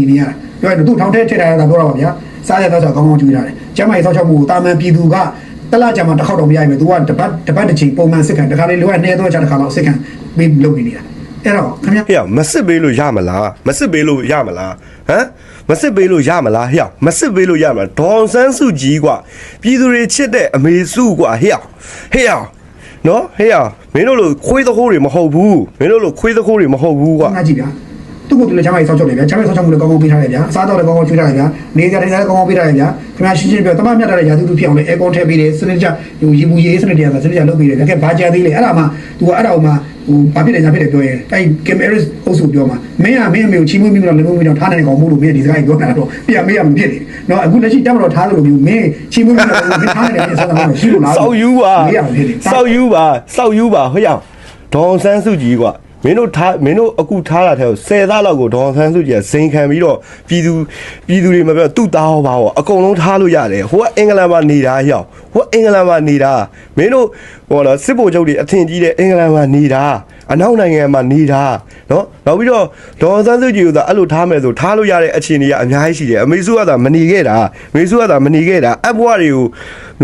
နေနေရတာပြောရင်သူထောင်ထဲထည့်ထားတာပြောတာပါဗျာစားရတော့ဆိုကောင်းကောင်းကျွေးထားတယ်ကျမ်းမာရေးဆောက်ရှောက်မှုကိုတာမန်ပြည်သူကတလားကြမှာတစ်ခေါက်တော့မရဘူးသူကတပတ်တပတ်တစ်ချိန်ပုံမှန်စစ်ခံတခါလေးလိုရနေတော့ချာတစ်ခါလောက်စစ်ခံပြီးလုပ်နေနေတာအဲ့တော့ခင်ဗျာ ဟေ့မစစ်ပေးလို့ရမလားမစစ်ပေးလို့ရမလားဟမ်မစစ်ပေးလို့ရမလားဟေ့မစစ်ပေးလို့ရမလားဒေါန်ဆန်းစုကြည်กว่าပြည်သူတွေချစ်တဲ့အမေစုกว่าဟေ့ဟေ့နော်ဟေ့မင်းတို့လိုခွေးသခိုးတွေမဟုတ်ဘူးမင်းတို့လိုခွေးသခိုးတွေမဟုတ်ဘူးกว่า ငါကြည့်ဗျာ သူ့ကိုသူလည်းချမ်းသာရေးစောင့်ချုပ်တယ်ဗျာချမ်းသာရေးစောင့်ချုပ်မှုလည်းကောင်းကောင်းပေးထားတယ်ဗျာစားတော့လည်းကောင်းကောင်းကျွေးထားတယ်ဗျာနေကြတယ်လည်းကောင်းကောင်းပေးထားတယ်ဗျာခင်ဗျာရှင်းရှင်းပြောတမမြတ်တာလည်းရာသီဥတုဖြစ်အောင်လည်းအဲကွန်ထည့်ပေးတယ်စနစ်ကြဟိုရေဘူးရေစနစ်တရားစနစ်ကြလုပ်ပေးတယ်ဒါကဘာကြာသေးလဲအဲ့ဒါမှသူကအဲ့ဒါမှဟိုဘာဖြစ်တယ်ညာဖြစ်တယ်ပြောရင်အဲ့ Kim Harris အုပ်စုပြောမှာမင်းကမင်းအမေကိုချီးမွေးပြီးတော့လည်းမွေးပြီးတော့ထားနိုင်ကောင်မို့လို့မင်းဒီစကားပြောတာတော့ပြန်မင်းကမဖြစ်နေနော်အခုလက်ရှိတက်မတော်ထားလို့မျိုးမင်းချီးမွေးပြီးတော့မင်းထားနိုင်တယ်ဆိုတာမရှိလို့လားစောက်ယူပါစောက်ယူပါစောက်ယူပါဟိုရအောင်ဒေါ်ဆန်းစုကြည်ကွာ မင်းတို့ထားမင်းတို့အခုထားတာတဲ့10သားလောက်ကိုဒေါန်ဆန်းစုကြည်ကဇိန်ခံပြီးတော့ပြည်သူပြည်သူတွေမပြောသူ့သားဟောပါဟောအကုန်လုံးထားလို့ရတယ်ဟိုကအင်္ဂလန်မှာနေတာဟေ့ဟိုကအင်္ဂလန်မှာနေတာမင်းတို့ဟောလားစစ်ဗိုလ်ချုပ်တွေအထင်ကြီးတဲ့အင်္ဂလန်မှာနေတာ အနောက်နိုင်ငံမှာနေတာเนาะနောက်ပြီးတော့ဒေါ်ဆန်းစုကြည်ကသာအဲ့လိုထားမယ်ဆိုထားလို့ရတဲ့အခြေအနေကအများကြီးရှိတယ်အမေစုကသာမနေခဲ့တာအမေစုကသာမနေခဲ့တာအဘွားတွေကို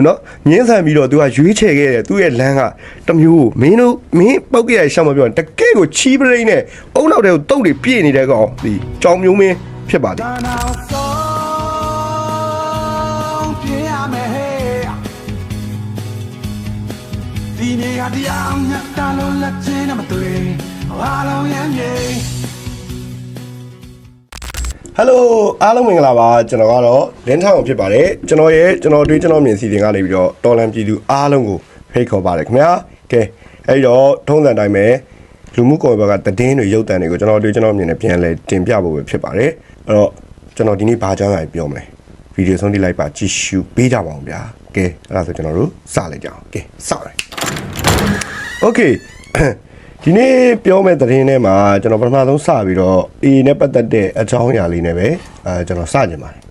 เนาะငင်းဆန်ပြီးတော့သူကရွေးချယ်ခဲ့တယ်သူ့ရဲ့လမ်းကတစ်မျိုးမင်းတို့မင်းပောက်ကြရရှောင်းမပြောတကယ်ကိုချီးပရိန်းနဲ့အုံနောက်တဲ့ကိုတုတ်တွေပြည့်နေတဲ့ကောင်ဒီကြောင်မျိုးမင်းဖြစ်ပါသည် နေရာတရားမြတ်တာလို့လက်ချင်းနဲ့မတွေ့အားလုံးရမ်းမြေဟယ်လိုအားလုံးမင်္ဂလာပါကျွန်တော်ကတော့လင်းထောင်ဖြစ်ပါတယ်ကျွန်တော်ရဲ့ကျွန်တော်တွေးကျွန်တော်မြင်စီစဉ်ကနေပြီးတော့တော်လန်ပြည်သူအားလုံးကိုဖိတ်ခေါ်ပါတယ်ခင်ဗျာကဲအဲ့ဒီတော့ထုံးစံတိုင်းပဲလူမှုကွန်ရက်ဘက်ကတည်င်းတွေရုပ်တံတွေကိုကျွန်တော်တွေးကျွန်တော်မြင်နေပြန်လဲတင်ပြဖို့ပဲဖြစ်ပါတယ်အဲ့တော့ကျွန်တော်ဒီနေ့ဘာကြောင်းရပြောမလဲဗီဒီယိုဆုံးတိလိုက်ပါကြည့်ရှုပေးကြပါအောင်ဗျာကဲအဲ့ဒါဆိုကျွန်တော်တို့စလိုက်ကြအောင်ကဲစရယ် โอเค ဒီနေ့ပြောမယ့်သတင်းထဲမှာကျွန်တော်ပထမဆုံးစပြီးတော့ A နဲ့ပတ်သက်တဲ့အကြောင်းအရာလေးနဲ့ပဲအဲကျွန်တော်စကြင်ပါတယ်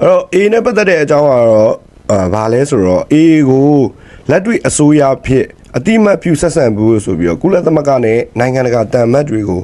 အဲ့တော့ A နဲ့ပတ်သက်တဲ့အကြောင်းကတော့အာဘာလဲဆိုတော့ A ကိုလက်တွေ့အစိုးရဖြစ်အတိမတ်ပြုဆက်ဆံဘူးဆိုပြီးတော့ကုလသမဂ္ဂနဲ့နိုင်ငံတကာတန်မတ်တွေကို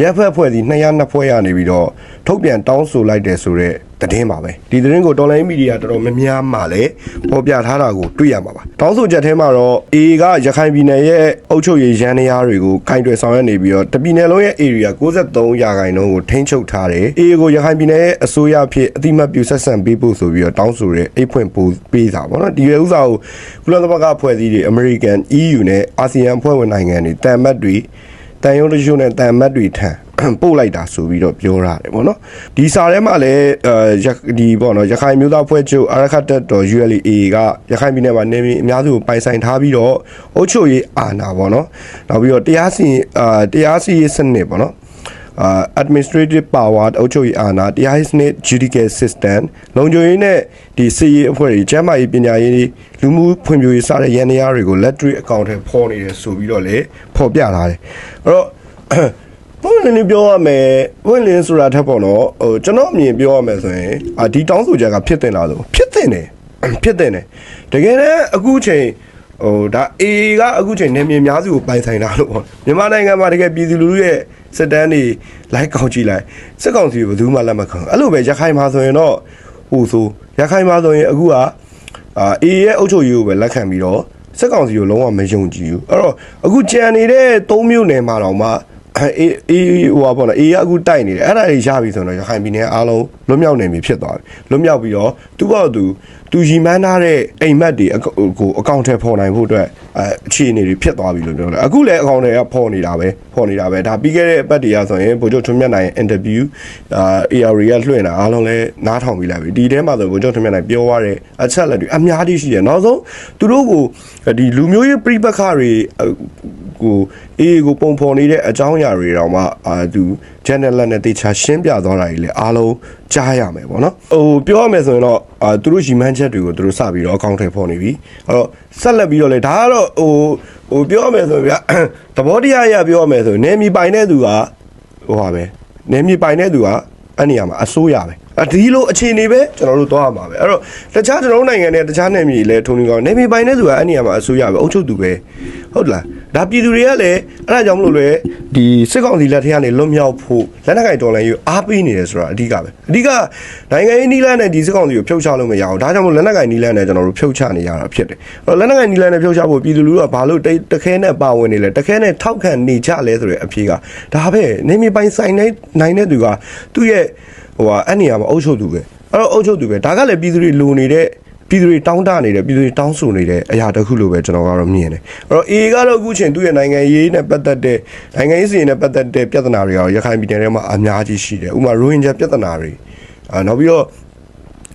ရပ်ဖက်ဖွဲ့စီ202ဖွဲ့ရနေပြီးတော့ထုတ်ပြန်တောင်းဆိုလိုက်တယ်ဆိုတော့ သတင်းပါပဲဒီသတင်းကိုတော်လိုင်းမီဒီယာတော်တော်များများမှလည်းပေါ်ပြထားတာကိုတွေ့ရမှာပါတောင်းဆိုချက်ထဲမှာတော့ A ကရခိုင်ပြည်နယ်ရဲ့အုပ်ချုပ်ရေးရန်နေရာတွေကိုကင်တွယ်ဆောင်ရွက်နေပြီးတော့တပြည်နယ်လုံးရဲ့ area 63ရာခိုင်နှုန်းကိုထိန်းချုပ်ထားတယ် A ကိုရခိုင်ပြည်နယ်ရဲ့အစိုးရဖြစ်အတိမတ်ပြုဆက်ဆံပေးဖို့ဆိုပြီးတော့တောင်းဆိုတဲ့အိတ်ဖွင့်ပို့ပေးတာပေါ့နော်ဒီဥစ္စာကိုကုလသမဂ္ဂဖွဲ့စည်းတွေ American EU နဲ့ ASEAN ဖွဲ့ဝင်နိုင်ငံတွေတန်မတ်တွေတန်ရုံးတချို့နဲ့တန်မတ်တွေထံ ပို့လိုက်တာဆိုပြီးတော့ပြောရတယ်ပေါ့နော်ဒီစာထဲမှာလည်းအဲဒီပေါ့နော်ရခိုင်မျိုးသားဖွဲ့ချုပ်အရခတ်တက်တော် ULA ကရခိုင်ပြည်နယ်မှာနေပြည်အများစုကိုပိုင်ဆိုင်ထားပြီးတော့အုပ်ချုပ်ရေးအာဏာပေါ့နော်နောက်ပြီးတော့တရားစီရင်အာတရားစီရင်စနစ်ပေါ့နော်အာ administrative power အုပ်ချုပ်ရေးအာဏာတရားရေးစနစ် judicial system လုံခြုံရေးနဲ့ဒီစီရေးအဖွဲ့တွေကျန်းမာရေးပညာရေးလူမှုဖွံ့ဖြိုးရေးစတဲ့ရန်နေရာတွေကိုလက်တွေ့အကောင့်ထဲပေါ်နေတယ်ဆိုပြီးတော့လေပေါ်ပြထားတယ်အဲ့တော့ ပွင့်လင်းလင်းပြောရမယ်ပွင့်လင်းဆိုတာထက်ပေါ့နော်ဟိုကျွန်တော်အမြင်ပြောရမယ်ဆိုရင်အာဒီတောင်းဆိုချက်ကဖြစ်တင်လာလို့ဖြစ်တင်တယ်ဖြစ်တင်တယ်တကယ်တမ်းအခုချိန်ဟိုဒါ A ကအခုချိန်နေမြေအများစုကိုပိုင်ဆိုင်တာလို့ပေါ့မြန်မာနိုင်ငံမှာတကယ်ပြည်သူလူထုရဲ့စစ်တမ်းတွေလိုက်ကောက်ကြည့်လိုက်စစ်ကောင်စီကဘယ်သူမှလက်မခံဘူးအဲ့လိုပဲရခိုင်မှာဆိုရင်တော့ဟိုဆိုရခိုင်မှာဆိုရင်အခုကအာ A ရဲ့အုပ်ချုပ်ရေးကိုပဲလက်ခံပြီးတော့စစ်ကောင်စီကိုလုံးဝမယုံကြည်ဘူးအဲ့တော့အခုကြံနေတဲ့၃မျိုးနယ်မှာတော့မှ အေးအေးဟိုပါပေါ့နော်အေးကအခုတိုက်နေတယ်အဲ့ဒါတွေရပြီဆိုတော့ရခိုင်ပြည်နယ်အားလုံးလွတ်မြောက်နေပြီဖြစ်သွားပြီလွတ်မြောက်ပြီးတော့သူ့ဘောက်သူသူရီမန်းထားတဲ့အိမ်မက်တွေအကောကိုအကောင့်ထဲပေါ်နိုင်ဖို့အတွက်အဲအခြေအနေတွေဖြစ်သွားပြီလို့ပြောတယ်အခုလည်းအကောင့်တွေကပေါ်နေတာပဲပေါ်နေတာပဲဒါပြီးခဲ့တဲ့အပတ်တွေကဆိုရင်ဗိုလ်ချုပ်ထွန်းမြတ်နိုင်ရဲ့ interview အာ AR ကလွှင့်တာအားလုံးလည်းနားထောင်ပြီးလိုက်ပြီဒီထဲမှာဆိုဗိုလ်ချုပ်ထွန်းမြတ်နိုင်ပြောရတဲ့အချက်လက်တွေအများကြီးရှိတယ်နောက်ဆုံးသူတို့ကိုဒီလူမျိုးရေးပြိပခတွေ ကိုအေးကိုပုံဖော်နေတဲ့အကြောင်းအရာတွေတောင်မှအာသူ channel လက်နဲ့တေချာရှင်းပြသွားတာကြီးလေအားလုံးကြားရမယ်ပေါ့နော်ဟိုပြောရမယ်ဆိုရင်တော့အာသူတို့ရီမန်းချက်တွေကိုသူတို့စပြီးတော့အကောင့်ထဲပေါ်နေပြီအဲ့တော့ဆက်လက်ပြီးတော့လေဒါကတော့ဟိုဟိုပြောရမယ်ဆိုရင်ဗျာသဘောတရားအရပြောရမယ်ဆိုရင်နေမီပိုင်တဲ့သူကဟိုပါပဲနေမီပိုင်တဲ့သူကအဲ့နေရာမှာအစိုးရပဲအဒီလိုအခြေအနေပဲကျွန်တော်တို့သွားရမှာပဲအဲ့တော့တခြားကျွန်တော်တို့နိုင်ငံနဲ့တခြားနယ်မြေလည်းထုံနေကောင်းနေမီပိုင်တဲ့သူကအဲ့နေရာမှာအစိုးရပဲအုပ်ချုပ်သူပဲဟုတ်လား ဒါပြည်သူတွေကလည်းအဲ့ဒါကြောင့်မလို့လေဒီစစ်ကောင်စီလက်ထက်ကနေလွတ်မြောက်ဖို့လက်နက်ကိုင်တော်လှန်ရေးကိုအားပေးနေတယ်ဆိုတာအဓိကပဲအဓိကနိုင်ငံရေးနီးလန်းနဲ့ဒီစစ်ကောင်စီကိုဖြုတ်ချလို့မရအောင်ဒါကြောင့်မလို့လက်နက်ကိုင်နီးလန်းနဲ့ကျွန်တော်တို့ဖြုတ်ချနေရတာဖြစ်တယ်အဲ့တော့လက်နက်ကိုင်နီးလန်းနဲ့ဖြုတ်ချဖို့ပြည်သူလူထုကဘာလို့တခဲနဲ့ပါဝင်နေလဲတခဲနဲ့ထောက်ခံနေကြလဲဆိုတဲ့အဖြေကဒါပဲနေမီပိုင်ဆိုင်နေနိုင်တဲ့သူကသူ့ရဲ့ဟိုဟာအဲ့နေရာမှာအုပ်ချုပ်သူပဲအဲ့တော့အုပ်ချုပ်သူပဲဒါကလည်းပြည်သူတွေလိုနေတဲ့ ပြည်သူတွေတောင်းတနေတယ်ပြည်သူတွေတောင်းဆိုနေတယ်အရာတစ်ခုလိုပဲကျွန်တော်ကတော့မြင်တယ်အဲ့တော့ A ကတော့အခုချိန်သူ့ရဲ့နိုင်ငံရေးနဲ့ပတ်သက်တဲ့နိုင်ငံရေးစီရင်နဲ့ပတ်သက်တဲ့ပြဿနာတွေကတော့ရခိုင်ပြည်နယ်ထဲမှာအများကြီးရှိတယ်ဥပမာရိုဟင်ဂျာပြဿနာတွေအာနောက်ပြီးတော့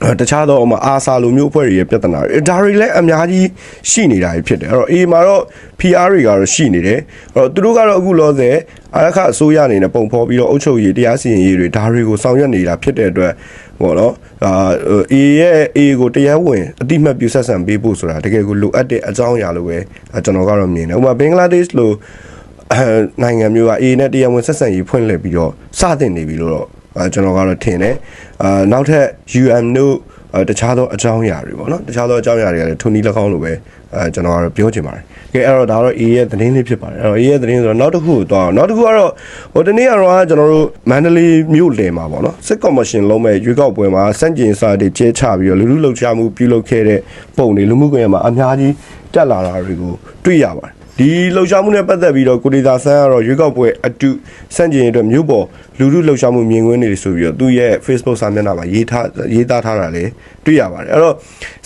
အဲတခြားသောဥပမာအာဆာလိုမျိုးအဖွဲ့တွေရဲ့ပြဿနာတွေဒါတွေလည်းအများကြီးရှိနေတာဖြစ်တယ်အဲ့တော့ A မှာတော့ PR တွေကတော့ရှိနေတယ်အဲ့တော့သူတို့ကတော့အခုလောဆယ်အာရခအစိုးရအနေနဲ့ပုံဖော်ပြီးတော့အုပ်ချုပ်ရေးတရားစီရင်ရေးတွေဒါတွေကိုဆောင်ရွက်နေတာဖြစ်တဲ့အတွက် ပေါ့နော်အာ A ရဲ့ A ကိုတရားဝင်အတိမတ်ပြုဆက်ဆံပေးဖို့ဆိုတာတကယ်ကိုလိုအပ်တဲ့အကြောင်းအရာလိုပဲအဲကျွန်တော်ကတော့မြင်တယ်ဥပမာဘင်္ဂလားဒေ့ရှ်လိုအဲနိုင်ငံမျိုးက A နဲ့တရားဝင်ဆက်ဆံရေးဖွင့်လှစ်ပြီးတော့စတင်နေပြီလို့တော့အဲကျွန်တော်ကတော့ထင်တယ်အာနောက်ထပ် UM တို့အဲ တခြားသောအကြောင်းအရာတွေပေါ့နော်တခြားသောအကြောင်းအရာတွေကလည်းထုံနီး၎င်းလိုပဲအဲကျွန်တော်ကတော့ပြောချင်ပါတယ်ကဲအဲ့တော့ဒါတော့ A ရဲ့သတင်းလေးဖြစ်ပါတယ်အဲ့တော့ A ရဲ့သတင်းဆိုတော့နောက်တစ်ခုကိုသွားအောင်နောက်တစ်ခုကတော့ဟိုတနေ့ကတော့ကျွန်တော်တို့မန္တလေးမြို့လယ်မှာပေါ့နော်စစ်ကော်မရှင်လုံးမဲ့ရွေးကောက်ပွဲမှာစန့်ကျင်စာတွေကျဲချပြီးတော့လူလူလှုပ်ရှားမှုပြုလုပ်ခဲ့တဲ့ပုံတွေလူမှုကွန်ရက်မှာအများကြီးတက်လာတာတွေကိုတွေ့ရပါတယ် ဒီလှုပ်ရှားမှုနဲ့ပတ်သက်ပြီးတော့ကိုဒေတာဆန်းကတော့ရွေးကောက်ပွဲအတုစန့်ကျင်ရေးအတွက်မြို့ပေါ်လူလူလှုပ်ရှားမှုမြင်ကွင်းတွေဆိုပြီးတော့သူ့ရဲ့ Facebook စာမျက်နှာမှာရေးထားရေးသားထားတာလည်းတွေ့ရပါတယ်အဲ့တော့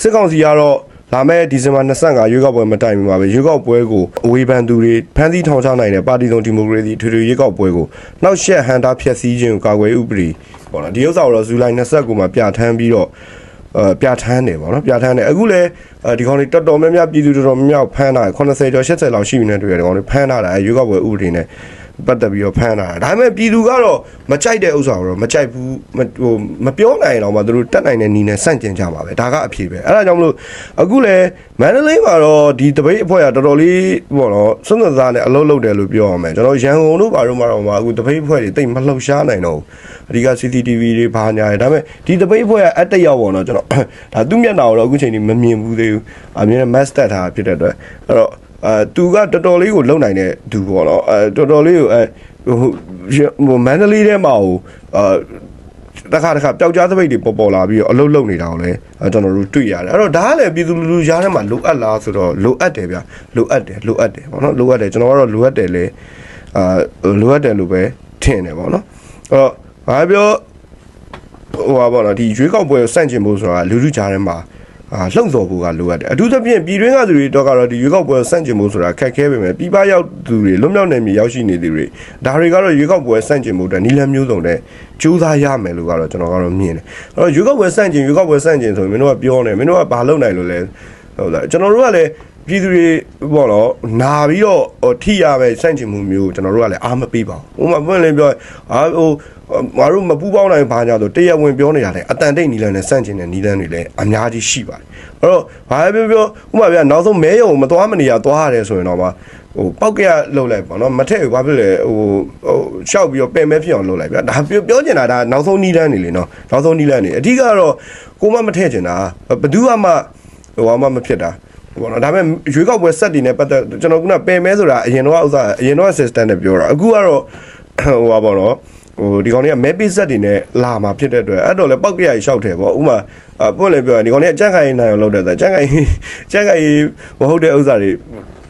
စစ်ကောင်စီကတော့လာမယ့်ဒီဇင်ဘာ25ရွေးကောက်ပွဲမတိုင်မီမှာပဲရွေးကောက်ပွဲကိုအဝေဖန်သူတွေဖမ်းဆီးထောင်ချနိုင်တဲ့ပါတီစုံဒီမိုကရေစီထွေထွေရွေးကောက်ပွဲကိုနှောက်ယှက်ဟန်တာဖျက်ဆီးခြင်းကိုကာကွယ်ဥပဒေပေါ့နော်ဒီဥစ္စာကိုတော့ဇူလိုင်29မှာပြဋ္ဌာန်းပြီးတော့အဲ ပြဋ္ဌာန်းတယ်ပေါ့နော်ပြဋ္ဌာန်းတယ်အခုလည်းဒီကောင်တွေတော်တော်များများပြည်သူတော်တော်များများဖမ်းတာ80ကျော်80လောက်ရှိနေတယ်တွေ့ရတယ်ဒီကောင်တွေဖမ်းတာအဲရွေးကောက်ပွဲဥပဒေနဲ့ ပတ်သက်ပြီးတော့ဖမ်းတာဒါပေမဲ့ပြည်သူကတော့မကြိုက်တဲ့ဥစ္စာကိုတော့မကြိုက်ဘူးဟိုမပြောနိုင်တော့မှသူတို့တက်နိုင်တဲ့နီးနဲ့စန့်ကျင်ကြမှာပဲဒါကအဖြေပဲအဲ့ဒါကြောင့်မလို့အခုလေမန္တလေးမှာတော့ဒီတပိတ်အဖွဲ့ကတော်တော်လေးပေါ့နော်စွန့်စွန့်စားနဲ့အလုပ်လုပ်တယ်လို့ပြောရမယ်ကျွန်တော်ရန်ကုန်တို့ဘာလို့မှတော့မှအခုတပိတ်အဖွဲ့တွေတိတ်မလှုပ်ရှားနိုင်တော့ဘူးအဓိက CCTV တွေဘာညာတယ်ဒါပေမဲ့ဒီတပိတ်အဖွဲ့ကအတက်ရောက်ပေါ့နော်ကျွန်တော်ဒါသူ့မျက်နှာကိုတော့အခုချိန်ကြီးမမြင်ဘူးသေးဘူးအမြင်နဲ့ mask တက်ထားဖြစ်တဲ့အတွက်အဲ့တော့ အဲသူကတော်တော်လေးကိုလုံနိုင်တဲ့သူပေါ့နော်အဲတော်တော်လေးကိုအဲဟိုဟိုမန္တလေးထဲမှာဟိုအာတခါတခါပျောက်ကြားသပိတ်တွေပေါ်ပေါ်လာပြီးတော့အလုတ်လုတ်နေတာကိုလည်းအဲကျွန်တော်တို့တွေ့ရတယ်အဲ့တော့ဒါကလည်းပြည်သူလူထုရားထဲမှာလိုအပ်လားဆိုတော့လိုအပ်တယ်ဗျလိုအပ်တယ်လိုအပ်တယ်ပေါ့နော်လိုအပ်တယ်ကျွန်တော်ကတော့လိုအပ်တယ်လေအာလိုအပ်တယ်လို့ပဲထင်တယ်ပေါ့နော်အဲ့တော့ဘာပြောဟိုပါပေါ့နော်ဒီရွေးကောက်ပွဲကိုစန့်ကျင်ဖို့ဆိုတာလူထုကြားထဲမှာ အာလှုံ့ဆော်ဖို့ကလိုအပ်တယ်အထူးသဖြင့်ပြည်တွင်းကသူတွေတော့ကတော့ဒီရွေးကောက်ပွဲကိုစန့်ကျင်ဖို့ဆိုတာခက်ခဲပေမဲ့ပြည်ပရောက်သူတွေလွတ်မြောက်နေမြေရောက်ရှိနေသူတွေဒါတွေကတော့ရွေးကောက်ပွဲစန့်ကျင်ဖို့အတွက်နီလန်းမျိုးစုံတဲ့ကြိုးစားရမယ်လို့ကတော့ကျွန်တော်ကတော့မြင်တယ်အဲ့တော့ရွေးကောက်ပွဲစန့်ကျင်ရွေးကောက်ပွဲစန့်ကျင်ဆိုရင်မင်းတို့ကပြောနေမင်းတို့ကဘာလုပ်နိုင်လို့လဲဟုတ်လားကျွန်တော်တို့ကလည်း ပြည်သူတွေပေါ့နော်နာပြီးတော့ဟိုထိရပဲစန့်ကျင်မှုမျိုးကျွန်တော်တို့ကလည်းအားမပေးပါဘူးဥပမာပွင့်လင်းပြောအာဟိုငါတို့မပူပေါင်းနိုင်ဘာညာဆိုတရားဝင်ပြောနေတာလေအတန်တိတ်နီလန်းနဲ့စန့်ကျင်တဲ့နီလန်းတွေလည်းအများကြီးရှိပါတယ်အဲ့တော့ဘာပဲပြောပြောဥပမာပြနောက်ဆုံးမဲယုံမသွားမနေရသွားရတယ်ဆိုရင်တော့မှဟိုပောက်ကရလှုပ်လိုက်ပါနော်မထက်ဘူးဘာဖြစ်လဲဟိုဟိုရှောက်ပြီးတော့ပင်မဲဖြစ်အောင်လှုပ်လိုက်ဗျာဒါပြောပြောချင်တာဒါနောက်ဆုံးနီလန်းနေလေနော်နောက်ဆုံးနီလန်းနေအဓိကတော့ကိုမမထည့်ချင်တာဘယ်သူမှဟိုဘာမှမဖြစ်တာ ပေါ့နော်ဒါပေမဲ့ရွေးကောက်ပွဲဆက်တည်နေပတ်သက်ကျွန်တော်ကပယ်မဲဆိုတာအရင်တော့ဥစ္စာအရင်တော့ assistant နဲ့ပြောတာအခုကတော့ဟိုပါပေါ့နော်ဟိုဒီကောင်တွေကမဲပေးဆက်တွေနဲ့လာမှာဖြစ်တဲ့အတွက်အဲ့တော့လည်းပောက်ကရကြီးရှောက်တယ်ပေါ့ဥမာအပွင့်လည်းပြောရင်ဒီကောင်တွေကကြက်ခိုင်နိုင်အောင်လုပ်တဲ့ကြက်ခိုင်ကြက်ခိုင်မဟုတ်တဲ့ဥစ္စာတွေ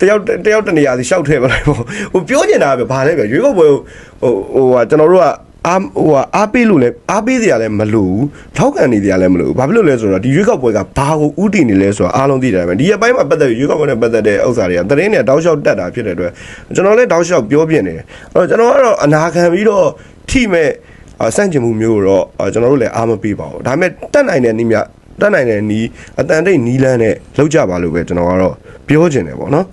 တယောက်တယောက်တနေရာစီရှောက်ထဲပါလိုက်ပေါ့ဟိုပြောနေတာပဲဘာလဲပဲရွေးကောက်ပွဲဟိုဟိုဟာကျွန်တော်တို့က အားဟိုဟာအားပေးလို့လဲအားပေးစရာလည်းမလိုဘူးထောက်ခံနေစရာလည်းမလိုဘူးဘာဖြစ်လို့လဲဆိုတော့ဒီရွေးကောက်ပွဲကဘာကိုဥတည်နေလဲဆိုတော့အားလုံးသိတယ်ပဲဒီအပိုင်းမှာပတ်သက်ရွေးကောက်ပွဲနဲ့ပတ်သက်တဲ့ဥစ္စာတွေကသတင်းတွေတောက်လျှောက်တက်တာဖြစ်တဲ့အတွက်ကျွန်တော်လည်းတောက်လျှောက်ပြောပြနေတယ်အဲ့တော့ကျွန်တော်ကတော့အနာခံပြီးတော့ထိမဲ့အဆန့်ကျင်မှုမျိုးတော့ကျွန်တော်တို့လည်းအားမပေးပါဘူးဒါပေမဲ့တက်နိုင်တဲ့နည်းမြတက်နိုင်တဲ့နီးအတန်တိတ်နီးလန်းနဲ့လောက်ကြပါလို့ပဲကျွန်တော်ကတော့ပြောချင်တယ်ပေါ့နော်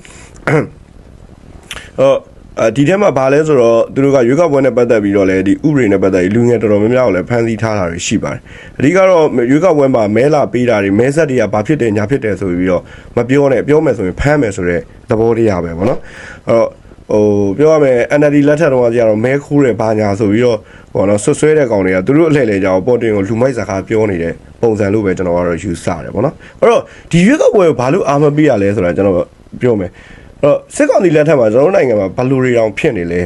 ဟော အဲဒီထဲမှာဘာလဲဆိုတော့သူတို့ကရွေးကောက်ပွဲနဲ့ပတ်သက်ပြီးတော့လည်းဒီဥပဒေနဲ့ပတ်သက်ပြီးလူငယ်တော်တော်များများကိုလည်းဖမ်းဆီးထားတာတွေရှိပါတယ်။အဓိကတော့ရွေးကောက်ပွဲမှာမဲလာပေးတာတွေမဲဆက်တွေကဘာဖြစ်တယ်ညာဖြစ်တယ်ဆိုပြီးတော့မပြောနဲ့ပြောမယ်ဆိုရင်ဖမ်းမယ်ဆိုတဲ့သဘောတရားပဲပေါ့နော်။အဲ့တော့ဟိုပြောရမယ် NLD လက်ထက်တော့ကျတော့မဲခိုးတယ်ဘာညာဆိုပြီးတော့ဟောနော်ဆွဆွဲတဲ့ကောင်တွေကသူတို့အလှည့်လေကြောင်ပေါ်တင်ကိုလူမိုက်စကားပြောနေတဲ့ပုံစံလို့ပဲကျွန်တော်ကတော့ယူဆတယ်ပေါ့နော်။အဲ့တော့ဒီရွေးကောက်ပွဲကိုဘာလို့အာမပေးရလဲဆိုတာကျွန်တော်ပြောမယ်။အဲ့ တော့စစ်ကောင်စီလက်ထက်မှာကျွန်တော်တို့နိုင်ငံမှာဘလူတွေတောင်ဖြစ်နေလဲ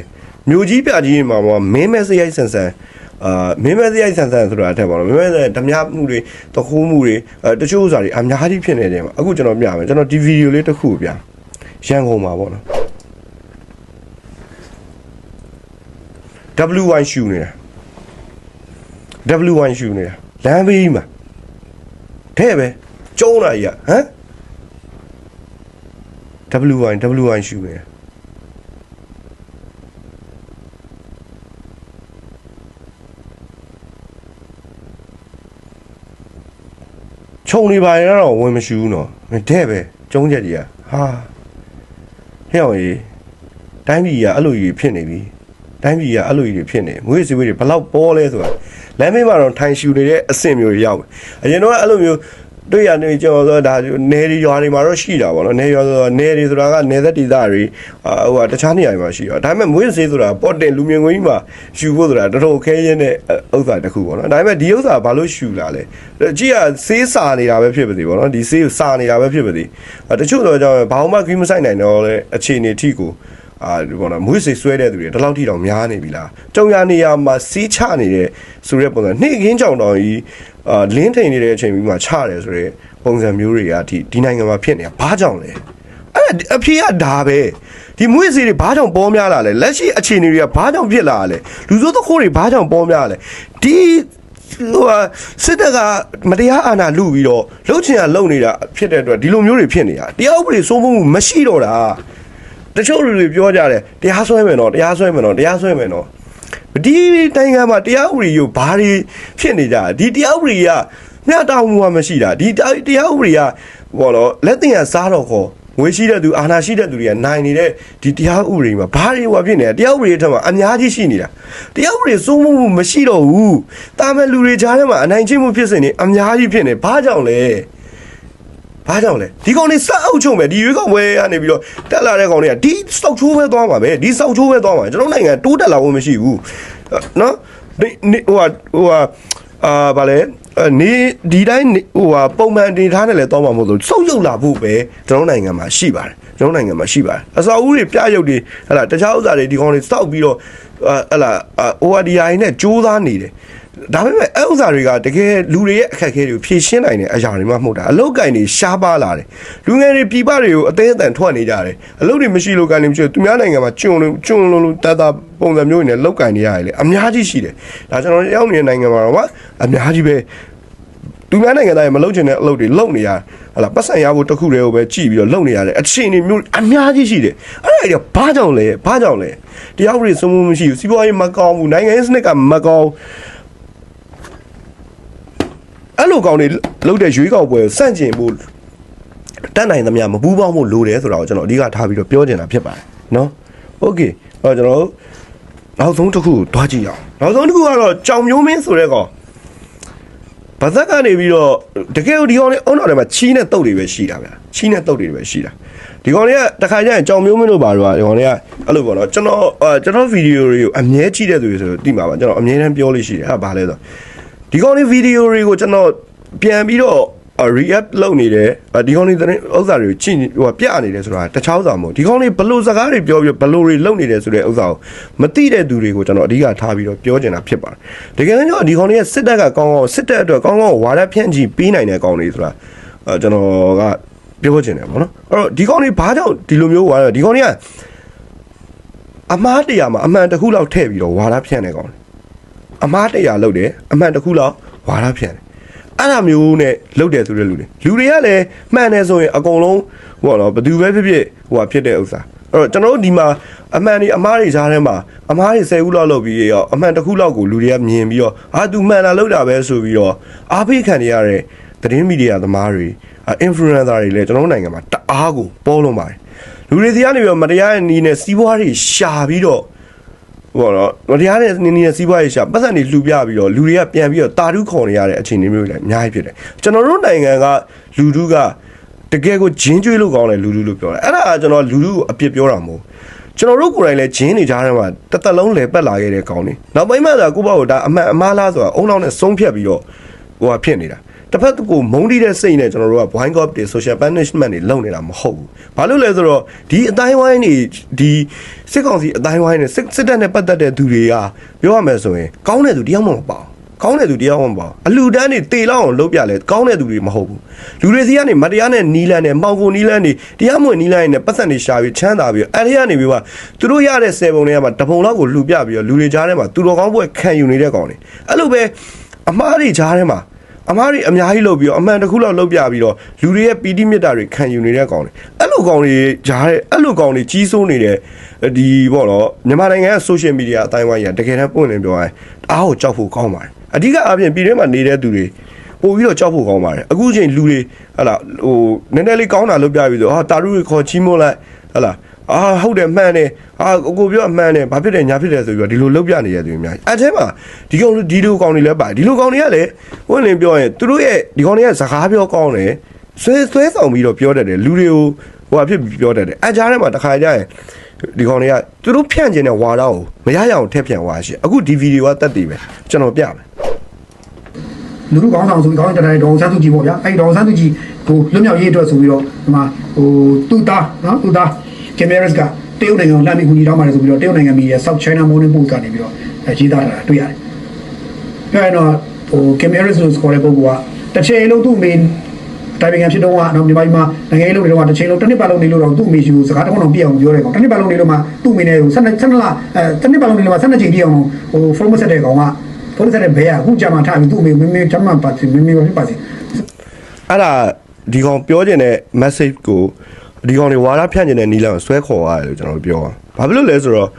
မြို့ကြီးပြကြီးမှာမှာမင်းမဲစရိုက်ဆန်ဆန်အာမင်းမဲစရိုက်ဆန်ဆန်ဆိုတာအထက်ပေါ့နော်မင်းမဲစရိုက်ဓမြမှုတွေတခိုးမှုတွေအဲတချို့ဥစားတွေအများကြီးဖြစ်နေတယ်မှာအခုကျွန်တော်ပြမယ်ကျွန်တော်ဒီဗီဒီယိုလေးတစ်ခုကိုပြရန်ကုန်မှာပေါ့နော် W1 ရှူနေတာ W1 ရှူနေတာလမ်းဘေးမှာတဲ့ပဲကျုံးလာကြီးကဟမ် W1 W1 ရှူနေတာခြုံနေပါရင်တော့ဝင်မရှူဘူးနော်တဲ့ပဲကျုံးချက်ကြီးကဟာဟဲ့အောင်ကြီးတိုင်းပြည်ကအဲ့လိုကြီးဖြစ်နေပြီတိုင်းပြည်ကအဲ့လိုကြီးတွေဖြစ်နေမွေးစီဝေးတွေဘလောက်ပေါ်လဲဆိုတာလမ်းမေးမှာတော့ထိုင်ရှူနေတဲ့အဆင့်မျိုးတွေရောက်တယ်အရင်တော့အဲ့လိုမျိုး တွေ့ရနေကြောဆိုဒါနေရီရွာတွေမှာတော့ရှိတာပေါ့နော်နေရွာဆိုတော့နေရီဆိုတာကနေသက်ဒေသတွေအာဟိုကတခြားနေရာတွေမှာရှိတော့ဒါပေမဲ့မွေးစေးဆိုတာပေါ်တင်လူမြင်ကွင်းကြီးမှာရှူဖို့ဆိုတာတော်တော်ခဲရင်းတဲ့ဥစ္စာတစ်ခုပေါ့နော်ဒါပေမဲ့ဒီဥစ္စာဘာလို့ရှူလာလဲကြည့်ရဆေးစာနေတာပဲဖြစ်ပါသေးပေါ့နော်ဒီဆေးကိုစာနေတာပဲဖြစ်ပါသေးတချို့တော့ကြောင့်ဘာမှခီးမဆိုင်နိုင်တော့လဲအခြေအနေထိကို အာဒီပေါ်တော့မွေးစိတ်ဆွဲတဲ့သူတွေဒီလောက်ထိတောင်များနေပြီလားကြုံရနေရမှာစီးချနေတဲ့ဆိုတဲ့ပုံစံနှိခင်းကြောင်တောင်ကြီးအာလင်းထိန်နေတဲ့အချိန်ပြီးမှချတယ်ဆိုတဲ့ပုံစံမျိုးတွေကဒီဒီနိုင်ငံမှာဖြစ်နေတာဘာကြောင့်လဲအဲ့ဒါအဖေကဒါပဲဒီမွေးစိတ်တွေဘာကြောင့်ပေါ်များလာလဲလက်ရှိအခြေအနေတွေကဘာကြောင့်ဖြစ်လာလဲလူစိုးသခိုးတွေဘာကြောင့်ပေါ်များလဲဒီဟိုဟာစစ်တပ်ကမတရားအာဏာလုပြီးတော့လှုပ်ချင်ရလှုပ်နေတာဖြစ်တဲ့အတွက်ဒီလိုမျိုးတွေဖြစ်နေတာတရားဥပဒေစိုးမိုးမှုမရှိတော့တာ တချို့လူတွေပြောကြတယ်တရားစွဲမယ်နော်တရားစွဲမယ်နော်တရားစွဲမယ်နော်ဒီနိုင်ငံမှာတရားဥပဒေကိုဘာတွေဖြစ်နေကြလဲဒီတရားဥပဒေကမျှတမှုမှမရှိတာဒီတရားဥပဒေကဘောတော့လက်တင်ရစားတော့ခေါ်ငွေရှိတဲ့သူအာဏာရှိတဲ့သူတွေကနိုင်နေတဲ့ဒီတရားဥပဒေမှာဘာတွေဟောဖြစ်နေလဲတရားဥပဒေထက်မှာအများကြီးရှိနေတာတရားဥပဒေစိုးမိုးမှုမရှိတော့ဘူးတာမန်လူတွေကြားထဲမှာအနိုင်ကျင့်မှုဖြစ်စဉ်တွေအများကြီးဖြစ်နေဘာကြောင့်လဲ ဘာကြောင့်လဲဒီကောင်လေးစက်အုပ်ချုံပဲဒီရွေးကောင်ပွဲကနေပြီးတော့တက်လာတဲ့ကောင်တွေကဒီစောက်ချိုးပဲသွားမှာပဲဒီစောက်ချိုးပဲသွားမှာကျွန်တော်နိုင်ငံတိုးတက်လာဖို့မရှိဘူးနော်ဒီဟိုဟာဟိုဟာအာဗာလဲနေဒီတိုင်းဟိုဟာပုံမှန်တင်ထားနဲ့လဲသွားမှာမဟုတ်လို့စောက်ရုပ်လာဖို့ပဲကျွန်တော်နိုင်ငံမှာရှိပါတယ်ကျွန်တော်နိုင်ငံမှာရှိပါတယ်အစာအုပ်တွေပြရုပ်တွေဟလာတခြားဥစ္စာတွေဒီကောင်တွေစောက်ပြီးတော့ဟလာ ORDI နဲ့ကြိုးစားနေတယ် ဒါပေမဲ့အဲ့ဥစ္စာတွေကတကယ်လူတွေရဲ့အခက်အခဲတွေကိုဖြေရှင်းနိုင်တဲ့အရာတွေမှမဟုတ်တာအလုတ်ကင်တွေရှားပါလာတယ်လူငယ်တွေပြည်ပတွေကိုအသေးအတန်ထွက်နေကြတယ်အလုတ်တွေမရှိလို့ကန်နေမရှိလို့သူများနိုင်ငံမှာကျွန်းလုံးကျွန်းလုံးလုံးတတ်တာပုံစံမျိုးတွေနဲ့လုတ်ကင်နေရတယ်လေအများကြီးရှိတယ်ဒါကျွန်တော်ရောက်နေတဲ့နိုင်ငံမှာတော့မှအများကြီးပဲသူများနိုင်ငံသားတွေမလုတ်ချင်တဲ့အလုပ်တွေလုတ်နေရဟလာပတ်စံရဖို့တခုတည်းကိုပဲကြည့်ပြီးတော့လုတ်နေရတယ်အချိန်တွေမျိုးအများကြီးရှိတယ်အဲ့ဒါတွေကဘာကြောင့်လဲဘာကြောင့်လဲတရားဥပဒေစိုးမိုးမှုမရှိဘူးစီးပွားရေးမကောင်းဘူးနိုင်ငံရေးစနစ်ကမကောင်းအဲ့ လိုကောင်တွေလှုပ်တဲ့ရွေးကောက်ပွဲကိုစန့်ကျင်ဖို့တတ်နိုင်သမျှမပူးပေါင်းဖို့လိုတယ်ဆိုတာကိုကျွန်တော်အဓိကထားပြီးတော့ပြောချင်တာဖြစ်ပါတယ်နော်โอเคအဲ့တော့ကျွန်တော်နောက်ဆုံးတစ်ခုကိုတွားကြည့်အောင်နောက်ဆုံးတစ်ခုကတော့ကြောင်မျိုးမင်းဆိုတဲ့ကောင်ဘာသက်ကနေပြီးတော့တကယ်ကိုဒီကောင်လေးအုံတော်ထဲမှာချီးနဲ့တုတ်တွေပဲရှိတာဗျာချီးနဲ့တုတ်တွေပဲရှိတာဒီကောင်လေးကတခါကျရင်ကြောင်မျိုးမင်းတို့ပါတော့ဒီကောင်လေးကအဲ့လိုပေါ့နော်ကျွန်တော်အာကျွန်တော်ဗီဒီယိုတွေကိုအမြဲကြည့်တဲ့သူတွေဆိုတော့သိမှာပါကျွန်တော်အမြဲတမ်းပြောလို့ရှိတယ်ဟာဘာလဲဆိုတော့ ဒီကောင်းလေးဗီဒီယိုတွေကိုကျွန်တော်ပြန်ပြီးတော့ react လုပ်နေတယ်ဒီကောင်းလေးသတင်းဥစ္စာတွေကိုကြည့်ဟိုပြနေတယ်ဆိုတာတခြားဥစ္စာမဟုတ်ဒီကောင်းလေးဘလို့စကားတွေပြောပြီးဘလို့တွေလုပ်နေတယ်ဆိုတဲ့ဥစ္စာကိုမသိတဲ့သူတွေကိုကျွန်တော်အဓိကထားပြီးတော့ပြောချင်တာဖြစ်ပါတယ်တကယ်တော့ဒီကောင်းလေးကစစ်တပ်ကကောင်းကောင်းစစ်တပ်အတွက်ကောင်းကောင်းဝါဒဖြန့်ချီပေးနိုင်တဲ့ကောင်းလေးဆိုတာအဲကျွန်တော်ကပြောချင်တယ်ပေါ့နော်အဲ့တော့ဒီကောင်းလေးဘာကြောင့်ဒီလိုမျိုးဝါဒဒီကောင်းလေးကအမားတရားမှာအမှန်တစ်ခုလောက်ထည့်ပြီးတော့ဝါဒဖြန့်နေကောင်းတယ် အမားတရားလုပ်တယ်အမှန်တစ်ခုလောက်ဝါဒဖြန့်တယ်အဲ့ဒါမျိုးနဲ့လုပ်တယ်ဆိုတဲ့လူတွေလူတွေကလည်းမှန်တယ်ဆိုရင်အကုန်လုံးဟိုတော့ဘယ်သူပဲဖြစ်ဖြစ်ဟိုဟာဖြစ်တဲ့ဥစ္စာအဲ့တော့ကျွန်တော်တို့ဒီမှာအမှန်တွေအမားတွေကြားထဲမှာအမားတွေ10ခုလောက်လုပ်ပြီးရောအမှန်တစ်ခုလောက်ကိုလူတွေကမြင်ပြီးတော့အာသူမှန်တာလုပ်တာပဲဆိုပြီးတော့အားပေးခံနေရတဲ့သတင်းမီဒီယာသမားတွေအင်ဖလူအန်ဆာတွေလည်းကျွန်တော်တို့နိုင်ငံမှာတအားကိုပေါ်လွန်ပါတယ်လူတွေစီကနေပြီးတော့မတရားတဲ့နည်းနဲ့စီးပွားတွေရှာပြီးတော့ ဟိုတော့မတရားတဲ့နင်းနေတဲ့စီးပွားရေးရှာပတ်စံတွေလှူပြပြီးတော့လူတွေကပြန်ပြီးတော့တာတုခေါ်နေရတဲ့အခြေအနေမျိုးတွေလည်းအများကြီးဖြစ်တယ်ကျွန်တော်တို့နိုင်ငံကလူထုကတကယ်ကိုဂျင်းကျွေးလို့ကောင်းတယ်လူထုလို့ပြောတယ်အဲ့ဒါကကျွန်တော်လူထုကိုအပြစ်ပြောတာမဟုတ်ကျွန်တော်တို့ကိုယ်တိုင်လည်းဂျင်းနေကြတဲ့မှာတစ်သက်လုံးလဲပတ်လာခဲ့တဲ့ကောင်းနေနောက်ပိုင်းမှသာကိုပေါ့ကဒါအမှန်အမားလားဆိုတာအုံနောက်နဲ့ဆုံးဖြတ်ပြီးတော့ဟိုဟာဖြစ်နေတာ တစ်ဖက်ကိုမုန်းတီးတဲ့စိတ်နဲ့ကျွန်တော်တို့က wine cop တွေ social punishment တွေလုပ်နေတာမဟုတ်ဘူးဘာလို့လဲဆိုတော့ဒီအတိုင်းဝိုင်းနေဒီစစ်ကောင်စီအတိုင်းဝိုင်းနေစစ်စစ်တပ်နဲ့ပတ်သက်တဲ့သူတွေကပြောရမယ်ဆိုရင်ကောင်းတဲ့သူတယောက်မှမပါဘူးကောင်းတဲ့သူတရားဝင်ပါအလူတန်းနေတေလောက်အောင်လုပ်ပြလဲကောင်းတဲ့သူတွေမဟုတ်ဘူးလူတွေစီကနေမတရားနဲ့နီးလန်းနဲ့မှောင်ကုန်နီးလန်းနေတရားမဝင်နီးလန်းနေပတ်သက်နေရှာပြီးချမ်းသာပြီးအဲ့ဒီကနေပြီးတော့သူတို့ရတဲ့ဆယ်ပုံတွေကမှတပုံလောက်ကိုလှူပြပြီးတော့လူတွေကြားထဲမှာသူတော်ကောင်းဘွဲခံယူနေတဲ့ကောင်တွေအဲ့လိုပဲအမားတွေကြားထဲမှာ အမားတွေအများကြီးလုပ်ပြီးတော့အမှန်တစ်ခုလောက်လုပ်ပြပြီးတော့လူတွေရဲ့ပီတိမြတ်တာတွေခံယူနေတဲ့ကောင်တွေအဲ့လိုကောင်တွေကြားထဲအဲ့လိုကောင်တွေကြီးစိုးနေတဲ့ဒီပေါ့နော်မြန်မာနိုင်ငံရဲ့ social media အတိုင်းဝိုင်းကြီးကတကယ်တမ်းပွင့်လင်းပြောရရင်အားကိုကြောက်ဖို့ကောင်းပါတယ်အဓိကအပြင်ပြည်တွင်းမှာနေတဲ့သူတွေပို့ပြီးတော့ကြောက်ဖို့ကောင်းပါတယ်အခုချိန်လူတွေဟလာဟိုနည်းနည်းလေးကောင်းတာလုပ်ပြပြီးတော့ဟာတာရုတွေခေါ်ချီးမွမ်းလိုက်ဟလာ အာဟုတ်တယ်မှန်တယ်အာကိုကိုပြောအမှန်တယ်ဘာဖြစ်တယ်ညာဖြစ်တယ်ဆိုပြီးတော့ဒီလိုလုပ်ပြနေရသူတွေအများကြီးအဲထဲမှာဒီကောင်ဒီလိုကောင်တွေလည်းပါတယ်ဒီလိုကောင်တွေကလည်းဝင်လင်းပြောရင်သူတို့ရဲ့ဒီကောင်တွေကစကားပြောကောင်းတယ်ဆွဲဆွဲဆောင်ပြီးတော့ပြောတတ်တယ်လူတွေကိုဟိုဟာဖြစ်ပြီးပြောတတ်တယ်အဲကြားထဲမှာတစ်ခါကြရင်ဒီကောင်တွေကသူတို့ဖြန့်ကျင်တဲ့ဝါဒကိုမရရအောင်ထည့်ဖြန့်သွားရှိအခုဒီဗီဒီယိုကတက်တည်ပဲကျွန်တော်ပြမယ်လူလူကောင်းဆောင်ဆိုပြီးကောင်းတဲ့တိုင်းဒေါအောင်ဆန်းစုကြည်ပေါ့ဗျာအဲ့ဒီဒေါအောင်ဆန်းစုကြည်ဟိုလွတ်မြောက်ရေးအတွက်ဆိုပြီးတော့ဒီမှာဟိုသူ့သားနော်သူ့သား ကင်မရက်စ်ကတရုတ်နိုင်ငံကိုလှမ်းပြီးကူညီတောင်းပါတယ်ဆိုပြီးတော့တရုတ်နိုင်ငံမီရဲ့ South China Morning Post ကနေပြီးတော့အဲရေးသားထားတာတွေ့ရတယ်ပြောရတော့ဟိုကင်မရက်စ်လို့ခေါ်တဲ့ပုဂ္ဂိုလ်ကတစ်ချိန်လုံးသူ့အမေတိုင်ပင်ခံဖြစ်တော့ကတော့မြန်မာပြည်မှာနိုင်ငံရေးလုပ်နေတော့တစ်ချိန်လုံးတစ်နှစ်ပတ်လုံးနေလို့တော့သူ့အမေရှိကိုစကားတစ်ခုတော့ပြည့်အောင်ပြောတယ်ကောင်တစ်နှစ်ပတ်လုံးနေလို့မှသူ့အမေနဲ့ဟို12 12လအဲတစ်နှစ်ပတ်လုံးနေလို့မှ12ချိန်ပြည့်အောင်ဟိုဖုန်းမဆက်တဲ့ကောင်ကဖုန်းဆက်တဲ့ဘဲကအခုကြာမှထားပြီးသူ့အမေမင်းမင်းချမ်းမှပါစီမင်းမင်းပါစီအဲ့ဒါဒီကောင်ပြောချင်တဲ့ message ကို ဒီကောင်တွေဝါဒဖြန့်ချင်တဲ့နီလန်ကိုဆွဲခေါ်ရတယ်လို့ကျွန်တော်တို့ပြောတာဘာဖြစ်လို့လဲဆိုတော့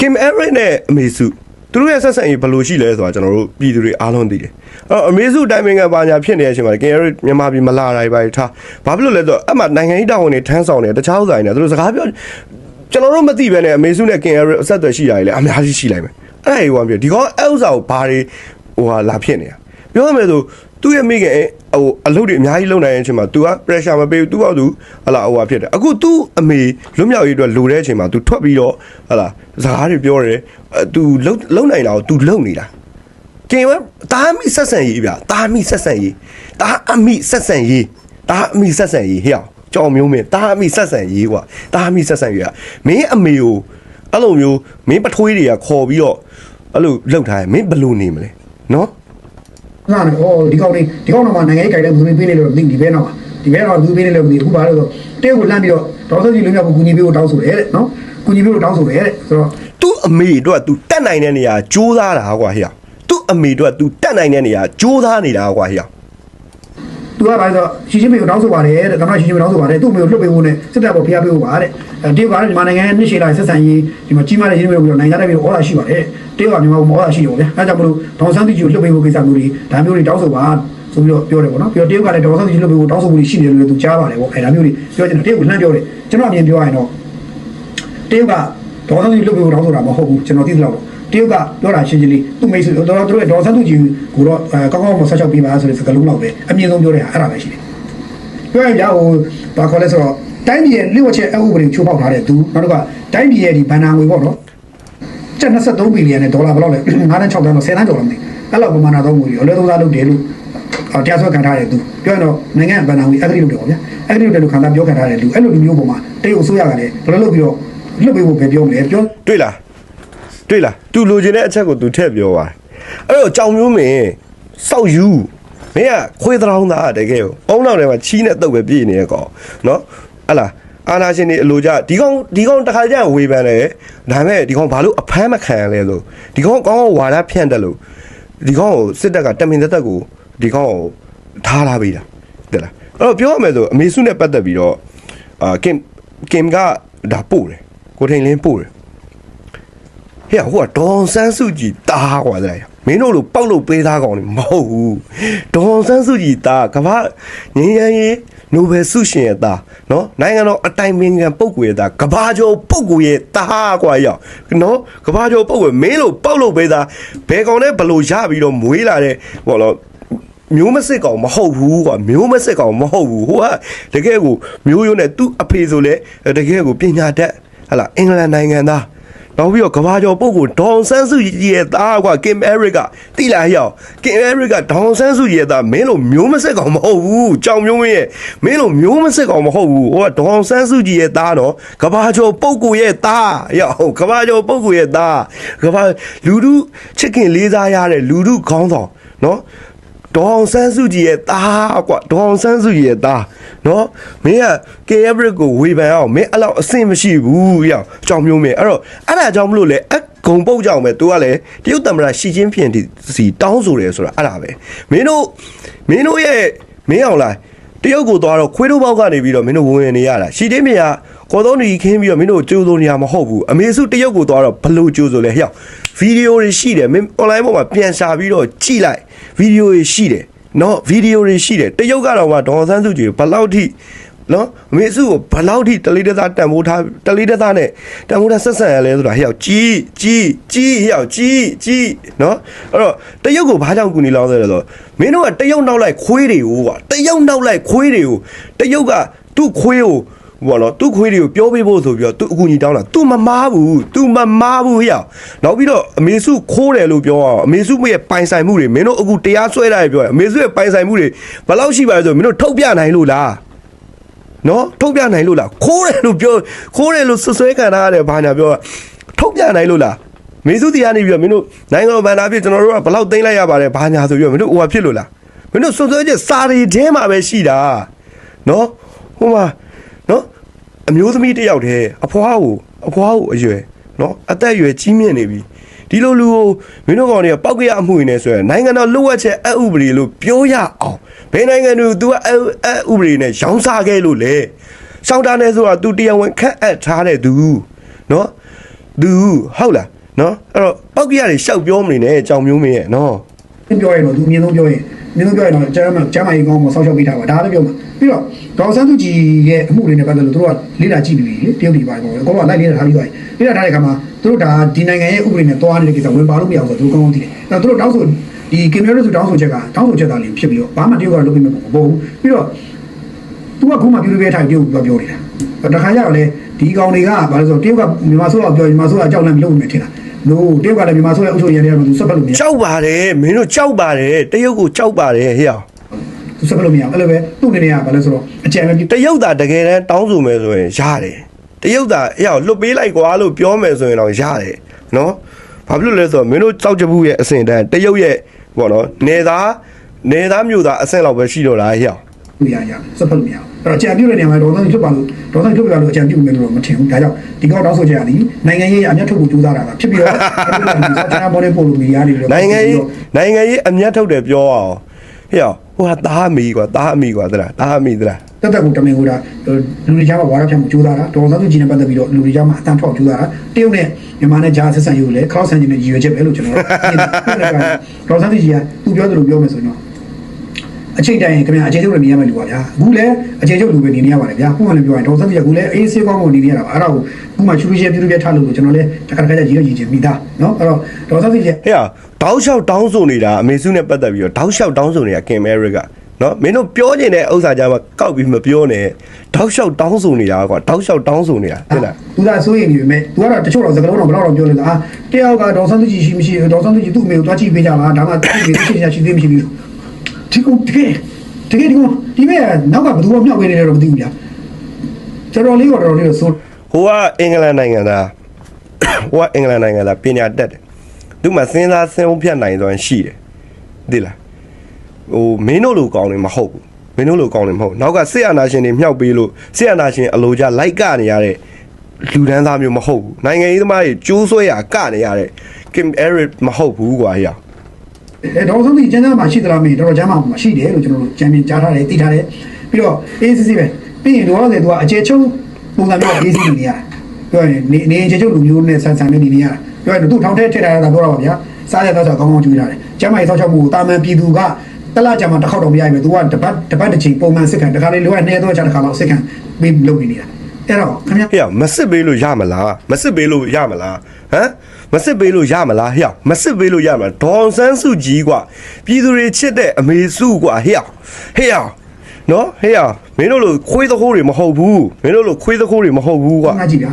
Kim Eric နဲ့အမေစုသူတို့ရဲ့ဆက်ဆံရေးဘယ်လိုရှိလဲဆိုတာကျွန်တော်တို့ပြည်သူတွေအားလုံးသိတယ်အဲ့တော့အမေစုတိုင်းပင်ကပါညာဖြစ်နေတဲ့အချိန်မှာ Kim Eric မြန်မာပြည်မလာတိုင်းပါထားဘာဖြစ်လို့လဲဆိုတော့အမှနိုင်ငံရေးတာဝန်တွေထမ်းဆောင်နေတခြားဥစ္စာတွေနဲ့သူတို့စကားပြောကျွန်တော်တို့မသိဘဲနဲ့အမေစုနဲ့ Kim Eric အဆက်အသွယ်ရှိရတယ်လေအများကြီးရှိလိုက်မယ်အဲ့ဒါကြီးကပြောဒီကောင်အဲ့ဥစ္စာကိုဘာတွေဟိုဟာလာဖြစ်နေတာပြောရမယ်ဆိုသူ့ရဲ့မိခင် ဟိုအလုပ်တွေအများကြီးလုပ်နိုင်တဲ့အချိန်မှာ तू က pressure မပေးဘူး तू ကသူဟလာဟိုဟာဖြစ်တယ်အခု तू အမေလွတ်မြောက်ရေးအတွက်လိုတဲ့အချိန်မှာ तू ထွက်ပြီးတော့ဟလာစကားတွေပြောတယ်အဲ तू လုံလုံနိုင်တာကို तू လုံနေတာကင်ဝဲတာမီဆက်ဆန်ရေးဗျာတာမီဆက်ဆန်ရေးတာအမီဆက်ဆန်ရေးတာအမီဆက်ဆန်ရေးဟဲ့အောင်ကြောင်မျိုးမင်းတာအမီဆက်ဆန်ရေးကွာတာအမီဆက်ဆန်ရေးကမင်းအမေကိုအဲ့လိုမျိုးမင်းပထွေးတွေကခေါ်ပြီးတော့အဲ့လိုလှုပ်ထားရင်မင်းဘယ်လိုနေမလဲနော် ငါနဲ့ဩဒီကောင်လေးဒီကောင်တော့မှနိုင်ငံရေးကြိုင်တဲ့ဘူးပေးနေလို့ဒီဒီဘဲတော့ဒီဘဲတော့ဘူးပေးနေလို့ဒီအခုပါလို့ဆိုတဲကိုလန့်ပြီးတော့ဒေါက်တာကြီးလွတ်မြောက်ကိုကူညီပေးဖို့တောင်းဆိုတယ်တဲ့နော်ကူညီပေးဖို့တောင်းဆိုတယ်တဲ့ဆိုတော့သူ့အမေအတွက် तू တက်နိုင်တဲ့နေရာကြိုးစားတာကွာဟေ့။သူ့အမေအတွက် तू တက်နိုင်တဲ့နေရာကြိုးစားနေတာကွာဟေ့ သူကဘာလဲဆိုရှီချင်းမေကိုတောင်းဆိုပါတယ်တဲ့သမ္မတရှီချင်းမေတောင်းဆိုပါတယ်သူ့မေကိုလွတ်ပေးဖို့နဲ့စစ်တပ်ပေါ်ဖိအားပေးဖို့ပါတဲ့အဲတေကလည်းမြန်မာနိုင်ငံရဲ့နှစ်ရှည်လာဆက်ဆံရေးဒီမှာကြီးမားတဲ့ရှီချင်းမေကိုပြီးတော့နိုင်ငံသားတွေပြီးတော့ဩလာရှိပါတယ်တေကမြန်မာကိုမဩလာရှိတော့ဗျာအဲကြောင့်မလို့ဒေါန်ဆန်းတီကြီးကိုလွတ်ပေးဖို့ကိစ္စမျိုးတွေဒါမျိုးတွေတောင်းဆိုပါဆိုပြီးတော့ပြောတယ်ပေါ့နော်ပြီးတော့တေကလည်းဒေါန်ဆန်းတီကြီးလွတ်ပေးဖို့တောင်းဆိုမှုတွေရှိနေတယ်လို့သူကြားပါတယ်ပေါ့အဲဒါမျိုးတွေပြောချင်တယ်တေကလှမ်းပြောတယ်ကျွန်တော်အမြင်ပြောရရင်တော့တရုတ်ကဒေါ်ဆန်းစုကြည်လုပ်ပြီးတော့ဆိုတာမဟုတ်ဘူးကျွန်တော်သိသလောက်တော့ တရုတ်ကပြောတာရှင်းရှင်းလေးသူ့မိတ်ဆွေတော်တော်တို့ရဲ့ဒေါ်ဆန်းစုကြည်ကိုတော့အဲကောင်းကောင်းမဆက်ချောက်ပေးပါဆိုတဲ့စကားလုံးလောက်ပဲအမြင့်ဆုံးပြောတဲ့ဟာအဲ့ဒါပဲရှိတယ်ပြောရင်ကြာဟိုဘာခေါ်လဲဆိုတော့တိုင်းပြည်ရဲ့လျှို့ဝှက်ချက်အဥပဒေချိုးဖောက်ထားတဲ့သူနောက်တစ်ခါတိုင်းပြည်ရဲ့ဒီဘဏ္ဍာငွေပေါ့နော်ကျပ်23ဘီလီယံနဲ့ဒေါ်လာဘယ်လောက်လဲ9တန်း6တန်းတော့10တန်းကျော်လာမသိအဲ့လောက်ပမာဏသောငွေတွေအလွဲသုံးစားလုပ်တယ်လို့တရားစွဲခံထားတဲ့သူပြောရင်တော့နိုင်ငံဘဏ္ဍာငွေအဂတိလုပ်တယ်ပေါ့ဗျာအဂတိလုပ်တယ်လို့ခံစားပြောခံထားတဲ့လူအဲ့လိုလူမျိုးပေါ်မှာတရုတ်အစိုးရကလည်းဘယ်လိုလုပ်ပြီးတော့လွတ်ပေးဖို့ပဲပြောမလဲပြော။တွေ့လား။ တွေ့လား။ तू လိုချင်တဲ့အချက်ကို तू ထည့်ပြောပါတယ်။အဲ့တော့ကြောင်မျိုးမင်းစောက်ယူမင်းကခွေးတောင်းသားတကယ်ကိုအုံနောက်ထဲမှာချီးနဲ့တုပ်ပဲပြည်နေတဲ့ကောင်နော်။ဟလားအာနာရှင်တွေအလိုကြဒီကောင်ဒီကောင်တစ်ခါကျရင်ဝေဖန်တယ်ဒါပေမဲ့ဒီကောင်ဘာလို့အဖမ်းမခံရလဲလို့ဒီကောင်ကောင်းကောင်းဝါဒဖြန့်တယ်လို့ဒီကောင်ကိုစစ်တပ်ကတမင်သက်သက်ကိုဒီကောင်ကိုထားလာပေးတာတဲ့လားအဲ့တော့ပြောရမယ်ဆိုအမေစုနဲ့ပတ်သက်ပြီးတော့အာကင်ကင်ကဒါပို့တယ်ကိုထိန်လင်းပို့တယ် ဟဲ့ဟိုကဒေါန်ဆန်းစုကြည်တားကွာတဲ့မင်းတို့လိုပောက်လို့ပေးသားကောင်နေမဟုတ်ဘူးဒေါန်ဆန်းစုကြည်တားကမ္ဘာငင်းရန်ရေးနိုဘယ်ဆုရှင်ရဲ့တားနော်နိုင်ငံတော်အတိုင်ပင်ခံပုဂ္ဂိုလ်ရဲ့တားကဘာကျော်ပုဂ္ဂိုလ်ရဲ့တားကွာရောက်နော်ကဘာကျော်ပုဂ္ဂိုလ်မင်းလိုပောက်လို့ပေးသားဘယ်ကောင်နဲ့ဘလို့ရပြီးတော့မွေးလာတဲ့ဘောလို့မျိုးမစစ်ကောင်မဟုတ်ဘူးကွာမျိုးမစစ်ကောင်မဟုတ်ဘူးဟိုကတကယ်ကိုမျိုးရိုးနဲ့သူ့အဖေဆိုလဲတကယ်ကိုပညာတတ်ဟလာအင်္ဂလန်နိုင်ငံသား နောက်ပြီးတော့ကဘာကျော်ပုတ်ကိုဒေါန်ဆန်းစုကြည်ရဲ့သားကွာကင်အဲရစ်ကတိလာဟျောက်ကင်အဲရစ်ကဒေါန်ဆန်းစုကြည်ရဲ့သားမင်းလိုမျိုးမဆက်ကောင်မဟုတ်ဘူးကြောင်မျိုးမင်းရဲ့မင်းလိုမျိုးမဆက်ကောင်မဟုတ်ဘူးဟိုကဒေါန်ဆန်းစုကြည်ရဲ့သားနော်ကဘာကျော်ပုတ်ကိုရဲ့သားဟျောကဘာကျော်ပုတ်ကိုရဲ့သားကဘာလူလူချစ်ခင်လေးစားရတဲ့လူလူခေါင်းဆောင်နော် ဒေါအောင်ဆန်းစုကြည်ရဲ့သားကွာဒေါအောင်ဆန်းစုကြည်ရဲ့သားနော်မင်းက KF ကိုဝေဖန်အောင်မင်းအဲ့လောက်အဆင်မရှိဘူးရောက်ကြောင်မျိုးမင်းအဲ့တော့အဲ့ဒါကြောင့်မလို့လေအဂုံပုတ်ကြောင်ပဲ तू ကလည်းတရုတ်တမရရှီချင်းဖြင့်ဒီစီတောင်းဆိုတယ်ဆိုတာအဲ့ဒါပဲမင်းတို့မင်းတို့ရဲ့မင်းအောင်လားတရုတ်ကိုသွားတော့ခွေးတို့ဘောက်ကနေပြီးတော့မင်းတို့ဝင်ဝင်နေရတာရှီချင်းမြာကော်တော်နီခင်းပြီးတော့မင်းတို့ကြိုးစိုးနေရမဟုတ်ဘူးအမေစုတရုတ်ကိုသွားတော့ဘလို့ကြိုးစိုးလဲဟျောက်ဗီဒီယိုတွေရှိတယ်မင်း online ပေါ်မှာပြန်ရှာပြီးတော့ကြည့်လိုက် ဗီဒီယိုတွေရှိတယ်နော်ဗီဒီယိုတွေရှိတယ်တရုတ်ကတော့မှဒေါ်ဆန်းစုကြည်ဘယ်လောက်ထိနော်အမေစုကိုဘယ်လောက်ထိတလေးတသားတန်ဖိုးထားတလေးတသားနဲ့တန်ဖိုးထားဆက်ဆံရလဲဆိုတာဟဲ့ရောက်ကြီးကြီးကြီးဟဲ့ရောက်ကြီးကြီးနော်အဲ့တော့တရုတ်ကိုဘာကြောင့်ကူညီလောင်းလဲဆိုတော့မင်းတို့ကတရုတ်နောက်လိုက်ခွေးတွေကိုကွာတရုတ်နောက်လိုက်ခွေးတွေကိုတရုတ်ကသူ့ခွေးကို ဘောနော်သူ့ခွေးတွေကိုပြောပေးဖို့ဆိုပြီးတော့သူအကူကြီးတောင်းတာ तू မမားဘူး तू မမားဘူးဟဲ့ရောက်နောက်ပြီးတော့အမေစုခိုးတယ်လို့ပြောအောင်အမေစုရဲ့ပိုင်ဆိုင်မှုတွေမင်းတို့အခုတရားစွဲတာပြောတယ်အမေစုရဲ့ပိုင်ဆိုင်မှုတွေဘယ်လောက်ရှိပါလဲဆိုမင်းတို့ထုတ်ပြနိုင်လို့လားနော်ထုတ်ပြနိုင်လို့လားခိုးတယ်လို့ပြောခိုးတယ်လို့ဆွဆွဲခံထားရတယ်ဘာညာပြောတာထုတ်ပြနိုင်လို့လားမေစုတီကနေပြီးတော့မင်းတို့နိုင်ငံတော်ဗန်ဒါဖြစ်ကျွန်တော်တို့ကဘယ်လောက်သိမ်းလိုက်ရပါတယ်ဘာညာဆိုပြီးတော့မင်းတို့ဟိုဟာဖြစ်လို့လားမင်းတို့ဆွဆွဲချက်စာရီထဲမှာပဲရှိတာနော်ဟိုမှာနော် အမျိုးသမီးတစ်ယောက်တည်းအဖွားကိုအဖွားကိုအရွယ်နော်အသက်အရွယ်ကြီးမြင့်နေပြီဒီလိုလူကိုမင်းတို့ကောင်တွေကပောက်ကြရမှုနေဆိုရင်နိုင်ငံတော်လိုအပ်ချက်အဥပဒေလို့ပြောရအောင်ဘယ်နိုင်ငံတွေက तू အဥပဒေနဲ့ရောင်းစားခဲ့လို့လဲရှောင်းတာနေဆိုတာ तू တရားဝင်ခန့်အပ်ထားတဲ့သူနော်သူဟုတ်လားနော်အဲ့တော့ပောက်ကြရတယ်ရှောက်ပြောမနေနဲ့အကြောင်မျိုးမင်းရဲ့နော်ပြောရင်တော့သူအမြင်ဆုံးပြောရင် မြင်ဆုံးပြောရင်တော့ကျမ်းမှာကျမ်းမာရေးကောင်းမှဆောက်ရှောက်ပေးထားပါဒါလည်းပြောမှာပြီးတော့ဒေါက်ဆန်းသူကြီးရဲ့အမှုတွေနဲ့ပတ်သက်လို့သူတို့ကလေ့လာကြည့်ပြီးပြီတရုတ်ပြည်ပါပေါ့အကုန်လုံးလိုက်လေ့လာထားပြီးသွားပြီလေ့လာထားတဲ့အခါမှာသူတို့ဒါဒီနိုင်ငံရဲ့ဥပဒေနဲ့တွားနေတဲ့ကိစ္စဝင်ပါလို့မရဘူးဆိုတော့သူတို့ကောင်းကောင်းသိတယ်အဲ့တော့သူတို့တောင်းဆိုဒီကင်မရာဆိုတောင်းဆိုချက်ကတောင်းဆိုချက်သားလေးဖြစ်ပြီးတော့ဘာမှတရုတ်ကလုပ်ပြီးမပေါ့ဘူးပြီးတော့ तू ကခုမှပြူပြဲထိုင်တရုတ်ကပြောနေတာတခါကျတော့လေဒီကောင်တွေကဘာလို့ဆိုတရုတ်ကမြန်မာဆိုတော့ပြောမြန်မာဆိုတော့ကြောက်လန့်လုပ်နေထင်တာ လို့တရုတ်ကလည်းမြန်မာဆိုရဲ့အုပ်ချုပ်ရေးရတယ်လို့သူဆက်ပတ်လို့မရကြောက်ပါတယ်မင်းတို့ကြောက်ပါတယ်တရုတ်ကိုကြောက်ပါတယ်ဟေ့အောင်သူဆက်ပတ်လို့မရဘူးအဲ့လိုပဲသူ့အနေနဲ့ကဘာလဲဆိုတော့အကြံပဲပြတရုတ်သားတကယ်တမ်းတောင်းဆိုမယ်ဆိုရင်ရတယ်တရုတ်သားအေးအောင်လွတ်ပေးလိုက်ကွာလို့ပြောမယ်ဆိုရင်တော့ရတယ်နော်ဘာဖြစ်လို့လဲဆိုတော့မင်းတို့ကြောက်ကြဘူးရဲ့အစင်တန်းတရုတ်ရဲ့ဘောနော်နေသားနေသားမျိုးသားအဆင့်လောက်ပဲရှိတော့လားဟေ့အောင် လို့ရရဆက်ပတ်လို့မရဘူးအဲ့တော့အကြံပြုတဲ့နေရာမှာဒေါ်စန်းဖြစ်ပါလို့ဒေါ်စန်းဖြစ်ပါလို့အကြံပြုမယ်လို့တော့မထင်ဘူးဒါကြောင့်ဒီကောက်တောင်းဆိုချက်ကနေနိုင်ငံရေးအမျက်ထုတ်ဖို့ကြိုးစားတာပါဖြစ်ပြီးတော့ဆောင်းချာပေါ်နေပို့လို့မီဒီယာတွေလို့နိုင်ငံရေးနိုင်ငံရေးအမျက်ထုတ်တယ်ပြောအောင်ဟေ့အောင်ဟိုဟာသားအမီကွာသားအမီကွာသလားသားအမီသလားတက်တက်ကိုတမင်ကိုဒါလူတွေကြားမှာဝါရဖြတ်မှုကြိုးစားတာဒေါ်စန်းသူကြီးနဲ့ပတ်သက်ပြီးတော့လူတွေကြားမှာအတန်ဖောက်ကြိုးစားတာတရုတ်နဲ့မြန်မာနဲ့ဂျာဆက်ဆံရေးကိုလည်းခေါက်ဆန်ခြင်းနဲ့ရည်ရွယ်ချက်ပဲလို့ကျွန်တော်ဒေါ်စန်းသူကြီးကသူပြောသလိုပြောမယ်ဆိုရင်တော့ အချိန်တိုင်းခင်ဗျာအခြေချုပ်နေရမယ်လူပါဗျာအခုလည်းအခြေချုပ်လူပဲနေနေရပါတယ်ဗျာခုမှလည်းပြောရင်ဒေါ်စန်းသူကြီးကအခုလည်းအေးဆေးကောင်းကိုနေနေရတာပါအဲ့ဒါကိုခုမှချူချူရဲပြူပြထားလို့ကျွန်တော်လည်းတခါတခါကျရည်ရည်ချင်းမိသားနော်အဲ့တော့ဒေါ်စန်းသူကြီးဟဲ့အောင်တောက်လျှောက်တောင်းဆိုနေတာအမေစုနဲ့ပတ်သက်ပြီးတော့တောက်လျှောက်တောင်းဆိုနေတာကင်မဲရစ်ကနော်မင်းတို့ပြောနေတဲ့ဥစ္စာကြမှာကောက်ပြီးမပြောနဲ့တောက်လျှောက်တောင်းဆိုနေတာကွာတောက်လျှောက်တောင်းဆိုနေတာဟုတ်လားသူကစိုးရိမ်နေပြီမဲ့သူကတော့တချို့တော့စကားလုံးတော့ဘယ်တော့တော့ပြောနေတာအာတယောက်ကဒေါ်စန်းသူကြီးရှိမရှိဒေါ်စန်းသူကြီးသူ့အမေကိုတွားကြည့်ပေးကြပါဒါမှသူ့အမေရှိရှိရှိသေးမရှိသေး ဒီကုတကယ်တကယ်ဒီကုဒီမဲ့နောက်ကဘယ်သူမှမြောက်ပေးနေတယ်တော့မသိဘူးဗျာကျွန်တော်လေးတော့တော်တော်လေးတော့စိုးဟိုကအင်္ဂလန်နိုင်ငံသားဟိုကအင်္ဂလန်နိုင်ငံသားပညာတတ်တယ်သူမှစဉ်းစားစဉ်းဖြတ်နိုင်သွားရှိတယ်သိလားဟိုမင်းတို့လိုကောင်းနေမဟုတ်ဘူးမင်းတို့လိုကောင်းနေမဟုတ်နောက်ကစစ်အာဏာရှင်တွေမြှောက်ပေးလို့စစ်အာဏာရှင်အလိုကြလိုက်ကနေရတဲ့လူဒန်းသားမျိုးမဟုတ်ဘူးနိုင်ငံရေးသမားတွေကျိုးဆွဲရကနေရတဲ့ Kim Eric မဟုတ်ဘူးကွာဟေ့ အဲဒေါ်စန်းသူကြီးကျန်းကျန်းမှာရှိသလားမေးတော်တော်ကျန်းမာမှာရှိတယ်လို့ကျွန်တော်တို့ကြံမြင်ကြားထားတယ်သိထားတယ်ပြီးတော့အေးစစ်စစ်ပဲပြီးရင်တော့တယ်သူကအခြေချုပ်ပုံစံမျိုးအေးစစ်နေရပြောရင်နေနေအခြေချုပ်လူမျိုးနဲ့ဆန်ဆန်နဲ့နေနေရပြောရင်သူထောင်ထဲထည့်ထားတာပြောတာပါဗျာစားရတော့ဆိုကောင်းကောင်းကျွေးထားတယ်ကျမ်းမာရေးဆောက်ရှောက်မှုကိုတာမန်ပြည်သူကတလားကြမှာတစ်ခေါက်တော့မရဘူးသူကတပတ်တပတ်တစ်ချိန်ပုံမှန်စစ်ခံတခါလေးလိုရနေတော့ချာတစ်ခါလောက်စစ်ခံပြီးလုပ်နေနေတာအဲ့တော့ခင်ဗျာဟေ့မစစ်ပေးလို့ရမလားမစစ်ပေးလို့ရမလားဟမ် မစစ်ပေးလို့ရမလားဟေ့မစစ်ပေးလို့ရမလားဒေါန်ဆန်းစုကြီးกว่าပြည်သူတွေချစ်တဲ့အမေစုกว่าဟေ့ဟေ့နော်ဟေ့မင်းတို့လိုခွေးသခိုးတွေမဟုတ်ဘူးမင်းတို့လိုခွေးသခိုးတွေမဟုတ်ဘူးกว่า ငါကြည့်ဗျာ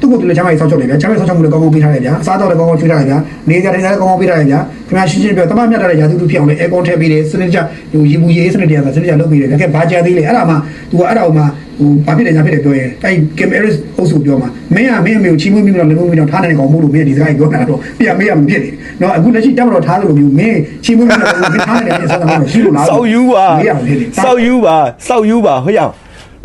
သူ့ကိုသူလည်းချမ်းသာရေးစောင့်ချုပ်တယ်ဗျာချမ်းသာရေးစောင့်ချုပ်မှုလည်းကောင်းကောင်းပေးထားတယ်ဗျာစားတော့လည်းကောင်းကောင်းကျွေးထားတယ်ဗျာနေကြတယ်လည်းကောင်းကောင်းပေးထားတယ်ဗျာခင်ဗျာရှင်းရှင်းပြောတမမြတ်တာလည်းရာသီဥတုဖြစ်အောင်လည်းအဲကွန်ထည့်ပေးတယ်စနစ်ကြဟိုရေဘူးရေစနစ်တရားစနစ်ကြလုပ်ပေးတယ်ဒါကဘာကြာသေးလဲအဲ့ဒါမှသူကအဲ့ဒါမှဟိုဘာဖြစ်တယ်ညာဖြစ်တယ်ပြောရင်အဲ့ Kim Harris အုပ်စုပြောမှာမင်းကမင်းအမေကိုချီးမွေးပြီးတော့လည်းမွေးပြီးတော့ထားနိုင်ကောင်မို့လို့မင်းဒီစကားကြီးပြောတာတော့ပြန်မရမဖြစ်နေနော်အခုလက်ရှိတက်မတော်ထားလို့မျိုးမင်းချီးမွေးပြီးတော့မင်းထားနိုင်တယ်ဆိုတာမရှိလို့လားစောက်ယူပါစောက်ယူပါစောက်ယူပါဟိုရအောင်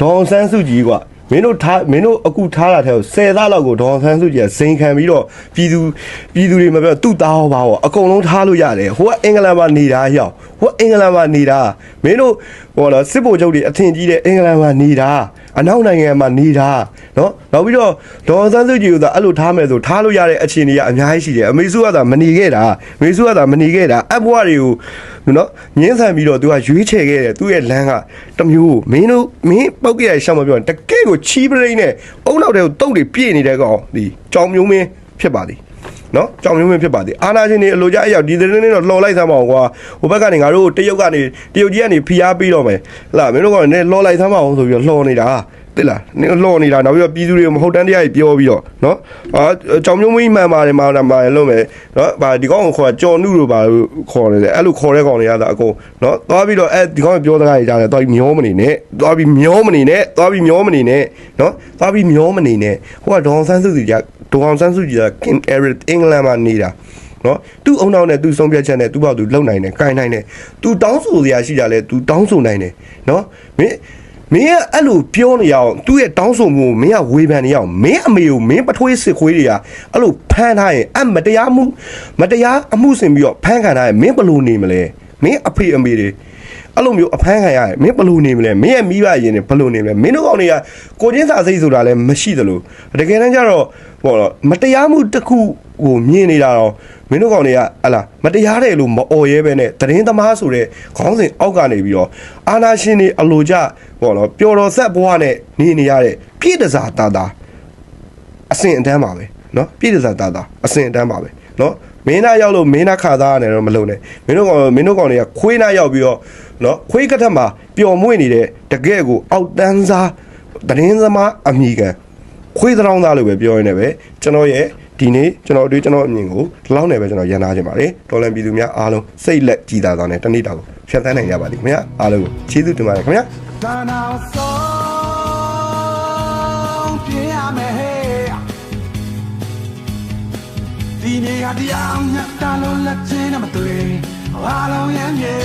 ဒေါ်ဆန်းစုကြည်ကွာ မင်းတို့ထားမင်းတို့အခုထားတာတဲ့10သားလောက်ကိုဒေါအောင်ဆန်းစုကြည်ကဇိန်ခံပြီးတော့ပြည်သူပြည်သူတွေမပြောသူ့သားဟောပါဟောအကုန်လုံးထားလို့ရတယ်ဟိုကအင်္ဂလန်မှာနေတာရောက်ဟိုကအင်္ဂလန်မှာနေတာမင်းတို့ ဟောလားစစ်ဗိုလ်ချုပ်တွေအထင်ကြီးတဲ့အင်္ဂလန်မှာနေတာအနောက်နိုင်ငံမှာနေတာနော်နောက်ပြီးတော့ဒေါအောင်ဆန်းစုကြည်ကသာအဲ့လိုထားမယ်ဆိုထားလို့ရတဲ့အခြေအနေကအများကြီးရှိတယ်အမေစုကသာမနေခဲ့တာအမေစုကသာမနေခဲ့တာအဘွားတွေကိုနော်ငင်းဆန်ပြီးတော့သူကရွေးချယ်ခဲ့တယ်သူ့ရဲ့လမ်းကတစ်မျိုးမင်းတို့မင်းပောက်ကြရရှောက်မပြောတကယ့်ကိုချီးပရိန်းနဲ့အုံနောက်တဲ့ကိုတုတ်တွေပြည့်နေတဲ့ကောင်ဒီကြောင်မျိုးမင်းဖြစ်ပါသည် နော်ကြောင်မျိုးမင်းဖြစ်ပါသည်အာနာရှင်တွေအလိုကြအရောက်ဒီသတင်းလေးတော့လှော်လိုက်သမ်းပါအောင်ကွာဟိုဘက်ကနေငါတို့တရုတ်ကနေတရုတ်ကြီးကနေဖိအားပေးတော့မယ်ဟလာမင်းတို့ကလည်းလှော်လိုက်သမ်းပါအောင်ဆိုပြီးတော့လှော်နေတာတိလားနင်လှော်နေတာနောက်ပြီးတော့ပြည်သူတွေမဟုတ်တန်းတရားကြီးပြောပြီးတော့နော်အာကြောင်မျိုးမင်းမှန်ပါတယ်မှာမှာလုံးမယ်နော်ဗာဒီကောင်ကိုခေါ်ကြော်နုလို့ပါလို့ခေါ်နေတယ်အဲ့လိုခေါ်တဲ့ကောင်တွေရတာအကုန်နော်သွားပြီးတော့အဲ့ဒီကောင်ပြောစကားကြီးကြားတယ်သွားပြီးမျောမနေနဲ့သွားပြီးမျောမနေနဲ့သွားပြီးမျောမနေနဲ့နော်သွားပြီးမျောမနေနဲ့ဟိုကဒေါအောင်ဆန်းစုကြည်က ဒေါအောင်ဆန်းစုကြည်ကကင်အရစ်အင်္ဂလန်မှာနေတာနော်သူ့အုံနောက်နဲ့သူ့ဆုံးဖြတ်ချက်နဲ့သူ့ဘောက်သူလုံနိုင်တယ်၊ကိုင်နိုင်တယ်။ तू တောင်းဆိုစရာရှိကြလဲ तू တောင်းဆိုနိုင်တယ်နော်မင်းမင်းကအဲ့လိုပြောနေရအောင်သူ့ရဲ့တောင်းဆိုမှုကိုမင်းကဝေဖန်နေရအောင်မင်းအမေကိုမင်းပထွေးစစ်ခွေးတွေကအဲ့လိုဖမ်းထားရင်အမတရားမှုမတရားအမှုဆင်ပြီးတော့ဖမ်းခံထားရင်မင်းဘယ်လိုနေမလဲမင်းအဖေအမေတွေအဲ့လိုမျိုးအဖမ်းခံရရင်မင်းဘယ်လိုနေမလဲမင်းရဲ့မိဘရင်တွေဘယ်လိုနေမလဲမင်းတို့ကောင်တွေကကိုချင်းစာစိတ်ဆိုတာလည်းမရှိသလိုတကယ်တမ်းကျတော့ ပေါ့တော့မတရားမှုတစ်ခုဟိုမြင်နေတာတော့မင်းတို့ကောင်တွေကဟလာမတရားတယ်လို့မအော်ရဲပဲနဲ့သတင်းသမားဆိုတဲ့ခေါင်းစဉ်အောက်ကနေပြီးတော့အာနာရှင်တွေအလိုကျပေါ့နော်ပျော်တော်ဆက်ဘဝနဲ့နေနေရတဲ့ပြည့်တစားတာတာအစင်အတန်းပါပဲနော်ပြည့်တစားတာတာအစင်အတန်းပါပဲနော်မင်းသားရောက်လို့မင်းသားခါသားရတယ်တော့မလုပ်နဲ့မင်းတို့ကောင်မင်းတို့ကောင်တွေကခွေးသားရောက်ပြီးတော့နော်ခွေးကထက်မှာပျော်မွေ့နေတဲ့တကယ့်ကိုအောက်တန်းစားသတင်းသမားအမိကန် ခွေးတောင်းသားလို့ပဲပြောရင်းနဲ့ပဲကျွန်တော်ရဲ့ဒီနေ့ကျွန်တော်တို့ကျွန်တော်အမြင်ကိုဒီလောက်နဲ့ပဲကျွန်တော်ရန်နာခြင်းပါတယ်ဒေါ်လန်ပြည်သူများအားလုံးစိတ်လက်ကြည်သာသောနဲ့တနေ့တာကိုဖြတ်သန်းနိုင်ကြပါလိမ့်ခင်ဗျာအားလုံးကိုကျေးဇူးတင်ပါတယ်ခင်ဗျာတန်အောင်ဆုံးပြရမယ်ဟဲ့ဒီနေ့ကတရားမြတ်တာလို့လက်ချင်းနဲ့မတွေ့အားလုံးရမ်းမြေ